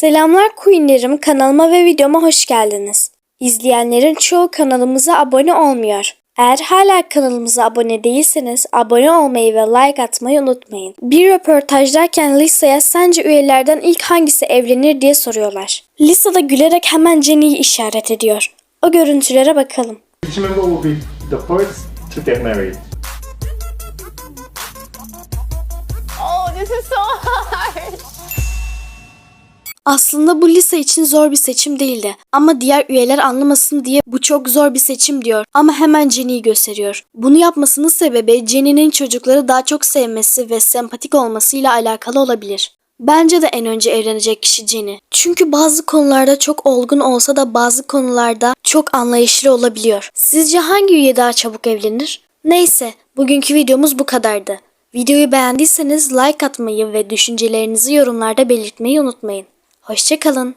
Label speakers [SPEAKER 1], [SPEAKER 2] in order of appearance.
[SPEAKER 1] Selamlar Queenlerim kanalıma ve videoma hoş geldiniz. İzleyenlerin çoğu kanalımıza abone olmuyor. Eğer hala kanalımıza abone değilseniz abone olmayı ve like atmayı unutmayın. Bir röportajdayken Lisa'ya sence üyelerden ilk hangisi evlenir diye soruyorlar. Lisa da gülerek hemen Jenny'yi işaret ediyor. O görüntülere bakalım.
[SPEAKER 2] Each member will be the first to get married.
[SPEAKER 3] Oh, this is so hard.
[SPEAKER 1] Aslında bu lise için zor bir seçim değildi. Ama diğer üyeler anlamasın diye bu çok zor bir seçim diyor. Ama hemen Jenny'yi gösteriyor. Bunu yapmasının sebebi Jenny'nin çocukları daha çok sevmesi ve sempatik olmasıyla alakalı olabilir. Bence de en önce evlenecek kişi Jenny. Çünkü bazı konularda çok olgun olsa da bazı konularda çok anlayışlı olabiliyor. Sizce hangi üye daha çabuk evlenir? Neyse, bugünkü videomuz bu kadardı. Videoyu beğendiyseniz like atmayı ve düşüncelerinizi yorumlarda belirtmeyi unutmayın. Hoşçakalın.